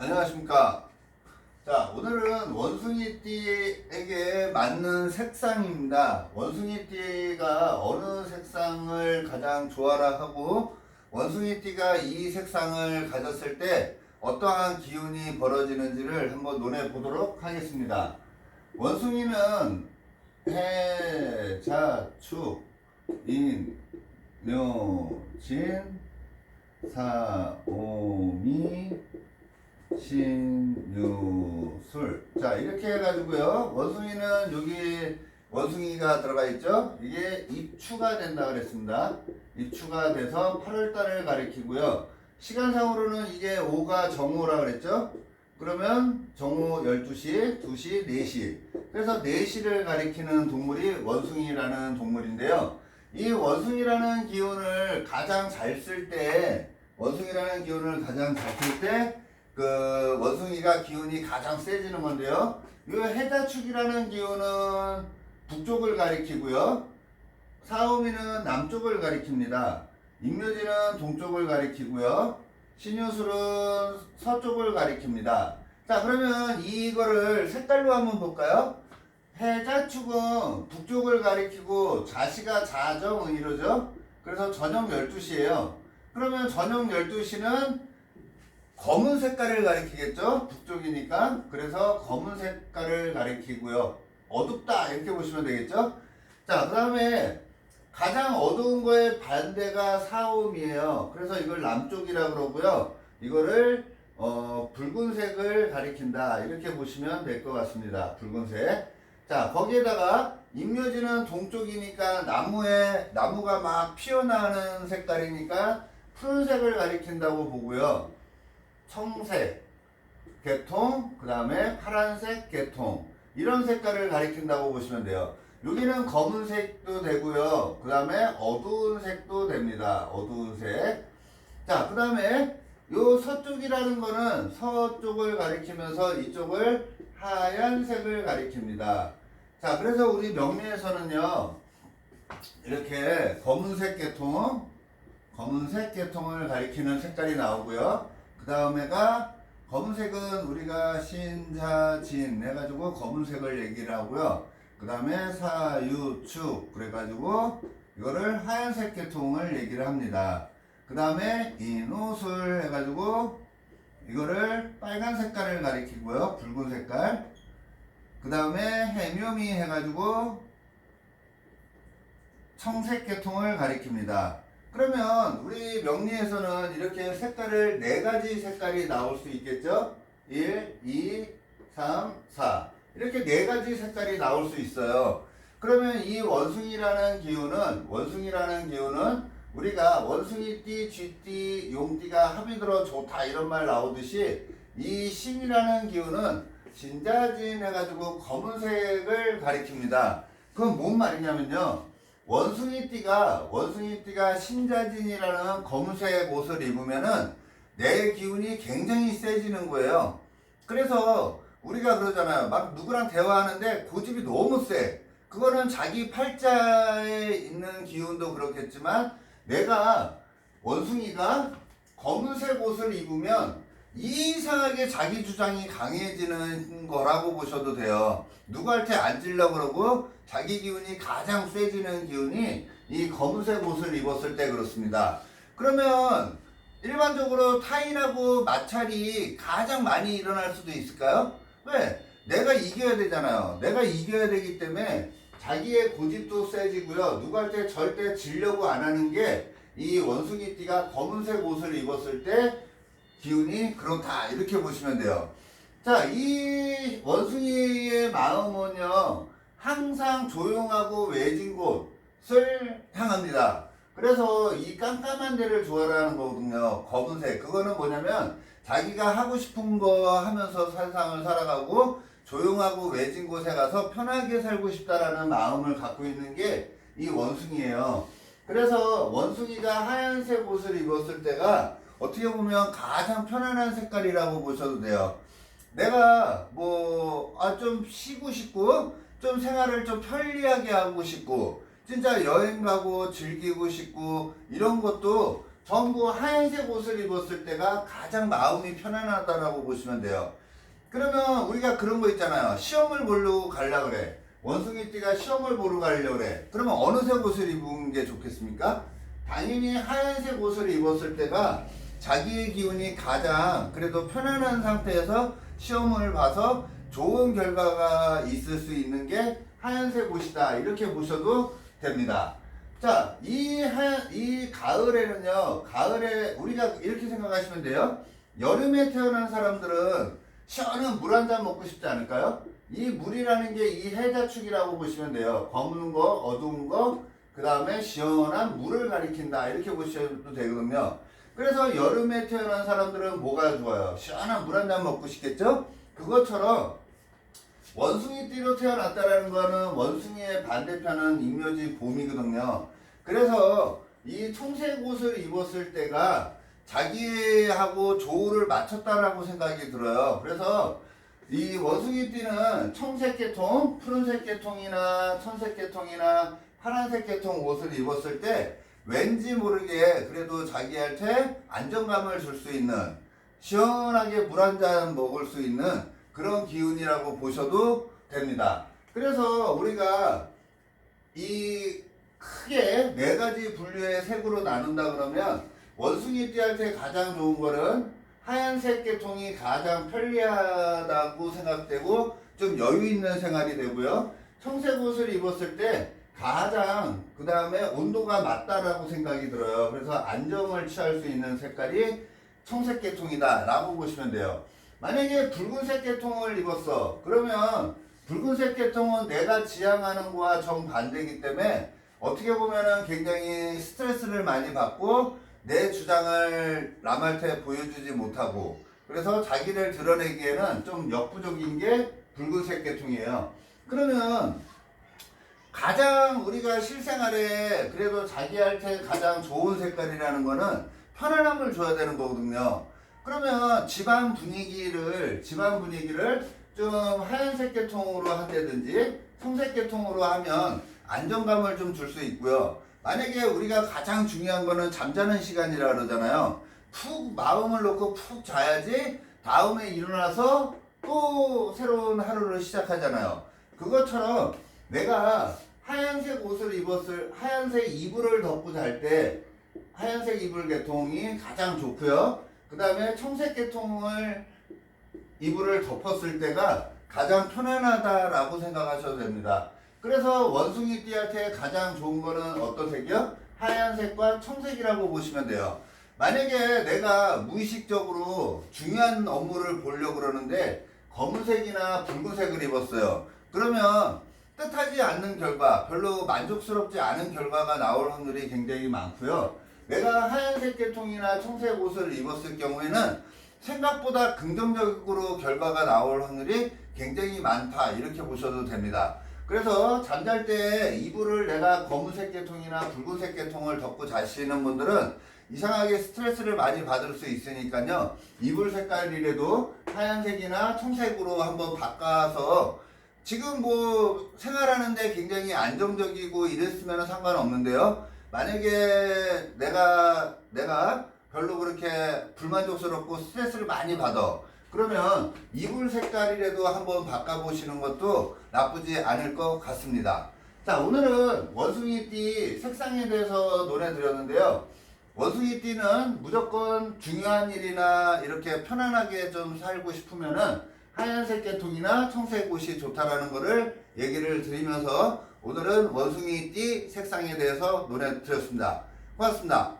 안녕하십니까. 자, 오늘은 원숭이띠에게 맞는 색상입니다. 원숭이띠가 어느 색상을 가장 좋아라 하고, 원숭이띠가 이 색상을 가졌을 때 어떠한 기운이 벌어지는지를 한번 논해 보도록 하겠습니다. 원숭이는 해, 자, 축, 인, 묘, 진, 사, 오, 미, 신유술. 자, 이렇게 해가지고요. 원숭이는 여기 원숭이가 들어가 있죠? 이게 입추가 된다 그랬습니다. 입추가 돼서 8월달을 가리키고요. 시간상으로는 이게 5가 정오라 그랬죠? 그러면 정오 12시, 2시, 4시. 그래서 4시를 가리키는 동물이 원숭이라는 동물인데요. 이 원숭이라는 기운을 가장 잘 쓸 때, 원숭이라는 기운을 가장 잘 쓸 때, 그 원숭이가 기운이 가장 세지는 건데요. 이 해자축이라는 기운은 북쪽을 가리키고요. 사오미는 남쪽을 가리킵니다. 임묘지는 동쪽을 가리키고요. 신유술은 서쪽을 가리킵니다. 자, 그러면 이거를 색깔로 한번 볼까요? 해자축은 북쪽을 가리키고 자시가 자정 이러죠? 그래서 저녁 12시예요. 그러면 저녁 12시는 검은 색깔을 가리키겠죠? 북쪽이니까. 그래서 검은 색깔을 가리키고요. 어둡다 이렇게 보시면 되겠죠? 자, 그 다음에 가장 어두운 거의 반대가 사옴이에요. 그래서 이걸 남쪽이라 그러고요. 이거를 어, 붉은색을 가리킨다. 이렇게 보시면 될 것 같습니다. 붉은색. 자, 거기에다가 임묘지는 동쪽이니까 나무에 나무가 막 피어나는 색깔이니까 푸른색을 가리킨다고 보고요. 청색 계통, 그 다음에 파란색 계통 이런 색깔을 가리킨다고 보시면 돼요. 여기는 검은색도 되고요. 그 다음에 어두운 색도 됩니다. 어두운 색. 자, 그 다음에 요 서쪽이라는 거는 서쪽을 가리키면서 이쪽을 하얀색을 가리킵니다. 자, 그래서 우리 명리에서는요, 이렇게 검은색 계통, 검은색 계통을 가리키는 색깔이 나오고요. 그 다음에가 검은색은 우리가 신자진 해가지고 검은색을 얘기를 하고요. 그 다음에 사유축 그래가지고 이거를 하얀색 계통을 얘기를 합니다. 그 다음에 인호술 해가지고 이거를 빨간 색깔을 가리키고요. 붉은 색깔. 그 다음에 해묘미 해가지고 청색 계통을 가리킵니다. 그러면 우리 명리에서는 이렇게 색깔을 네 가지 색깔이 나올 수 있겠죠? 1, 2, 3, 4. 이렇게 네 가지 색깔이 나올 수 있어요. 그러면 이 원숭이라는 기운은, 원숭이라는 기운은 우리가 원숭이띠, 쥐띠, 용띠가 합이 들어 좋다 이런 말 나오듯이 이 신이라는 기운은 진자진 해가지고 검은색을 가리킵니다. 그건 뭔 말이냐면요. 원숭이띠가 원숭이띠가 신자진이라는 검은색 옷을 입으면은 내 기운이 굉장히 세지는 거예요. 그래서 우리가 그러잖아요. 막 누구랑 대화하는데 고집이 너무 세. 그거는 자기 팔자에 있는 기운도 그렇겠지만 내가 원숭이가 검은색 옷을 입으면 이상하게 자기 주장이 강해지는 거라고 보셔도 돼요. 누구한테 앉으려고 그러고 자기 기운이 가장 세지는 기운이 이 검은색 옷을 입었을 때 그렇습니다. 그러면 일반적으로 타인하고 마찰이 가장 많이 일어날 수도 있을까요? 왜? 내가 이겨야 되잖아요. 내가 이겨야 되기 때문에 자기의 고집도 세지고요. 누구한테 절대 지려고 안 하는 게 이 원숭이띠가 검은색 옷을 입었을 때 기운이 그렇다 이렇게 보시면 돼요. 자, 이 원숭이의 마음은요 항상 조용하고 외진 곳을 향합니다. 그래서 이 깜깜한 데를 좋아하는 거거든요. 검은색 그거는 뭐냐면 자기가 하고 싶은 거 하면서 세상을 살아가고 조용하고 외진 곳에 가서 편하게 살고 싶다라는 마음을 갖고 있는 게 이 원숭이에요. 그래서 원숭이가 하얀색 옷을 입었을 때가 어떻게 보면 가장 편안한 색깔이라고 보셔도 돼요. 내가 뭐, 아, 좀 쉬고 싶고, 좀 생활을 좀 편리하게 하고 싶고, 진짜 여행 가고 즐기고 싶고, 이런 것도 전부 하얀색 옷을 입었을 때가 가장 마음이 편안하다라고 보시면 돼요. 그러면 우리가 그런 거 있잖아요. 시험을 보러 가려 그래. 원숭이띠가 시험을 보러 가려 그래. 그러면 어느 색 옷을 입은 게 좋겠습니까? 당연히 하얀색 옷을 입었을 때가 자기의 기운이 가장 그래도 편안한 상태에서 시험을 봐서 좋은 결과가 있을 수 있는 게 하얀색 옷이다. 이렇게 보셔도 됩니다. 자, 이 하얀, 이 가을에는요, 가을에 우리가 이렇게 생각하시면 돼요. 여름에 태어난 사람들은 시원한 물 한 잔 먹고 싶지 않을까요? 이 물이라는 게 이 해자축이라고 보시면 돼요. 검은 거, 어두운 거, 그 다음에 시원한 물을 가리킨다. 이렇게 보셔도 되거든요. 그래서 여름에 태어난 사람들은 뭐가 좋아요? 시원한 물 한 잔 먹고 싶겠죠? 그것처럼 원숭이띠로 태어났다라는 거는 원숭이의 반대편은 임묘지 봄이거든요. 그래서 이 청색 옷을 입었을 때가 자기하고 조우를 맞췄다라고 생각이 들어요. 그래서 이 원숭이띠는 청색 계통, 푸른색 계통이나 천색 계통이나 파란색 계통 옷을 입었을 때 왠지 모르게 그래도 자기한테 안정감을 줄 수 있는 시원하게 물 한 잔 먹을 수 있는 그런 기운이라고 보셔도 됩니다. 그래서 우리가 이 크게 네 가지 분류의 색으로 나눈다 그러면 원숭이 띠한테 가장 좋은 거는 하얀색 계통이 가장 편리하다고 생각되고 좀 여유 있는 생활이 되고요. 청색 옷을 입었을 때 가장 그 다음에 온도가 맞다라고 생각이 들어요. 그래서 안정을 취할 수 있는 색깔이 청색 계통이다 라고 보시면 돼요. 만약에 붉은색 계통을 입었어. 그러면 붉은색 계통은 내가 지향하는 거와 정반대이기 때문에 어떻게 보면은 굉장히 스트레스를 많이 받고 내 주장을 남한테 보여주지 못하고 그래서 자기를 드러내기에는 좀 역부족인 게 붉은색 계통이에요. 그러면 가장 우리가 실생활에 그래도 자기한테 가장 좋은 색깔이라는 거는 편안함을 줘야 되는 거거든요. 그러면 집안 분위기를 집안 분위기를 좀 하얀색 계통으로 한다든지 청색 계통으로 하면 안정감을 좀 줄 수 있고요. 만약에 우리가 가장 중요한 거는 잠자는 시간이라 그러잖아요. 푹 마음을 놓고 푹 자야지 다음에 일어나서 또 새로운 하루를 시작하잖아요. 그것처럼 내가 하얀색 옷을 입었을 하얀색 이불을 덮고 잘 때 하얀색 이불 계통이 가장 좋고요. 그 다음에 청색 계통을 이불을 덮었을 때가 가장 편안하다라고 생각하셔도 됩니다. 그래서 원숭이 띠한테 가장 좋은 거는 어떤 색이요? 하얀색과 청색이라고 보시면 돼요. 만약에 내가 무의식적으로 중요한 업무를 보려고 그러는데 검은색이나 붉은색을 입었어요. 그러면 뜻하지 않는 결과, 별로 만족스럽지 않은 결과가 나올 확률이 굉장히 많고요. 내가 하얀색 계통이나 청색 옷을 입었을 경우에는 생각보다 긍정적으로 결과가 나올 확률이 굉장히 많다. 이렇게 보셔도 됩니다. 그래서 잠잘 때 이불을 내가 검은색 계통이나 붉은색 계통을 덮고 자시는 분들은 이상하게 스트레스를 많이 받을 수 있으니까요. 이불 색깔이라도 하얀색이나 청색으로 한번 바꿔서 지금 뭐 생활하는데 굉장히 안정적이고 이랬으면 상관없는데요. 만약에 내가 내가 별로 그렇게 불만족스럽고 스트레스를 많이 받아. 그러면 이불 색깔이라도 한번 바꿔보시는 것도 나쁘지 않을 것 같습니다. 자, 오늘은 원숭이띠 색상에 대해서 논해 드렸는데요. 원숭이띠는 무조건 중요한 일이나 이렇게 편안하게 좀 살고 싶으면은 하얀색 계통이나 청색 옷이 좋다라는 거를 얘기를 드리면서 오늘은 원숭이띠 색상에 대해서 논해 드렸습니다. 고맙습니다.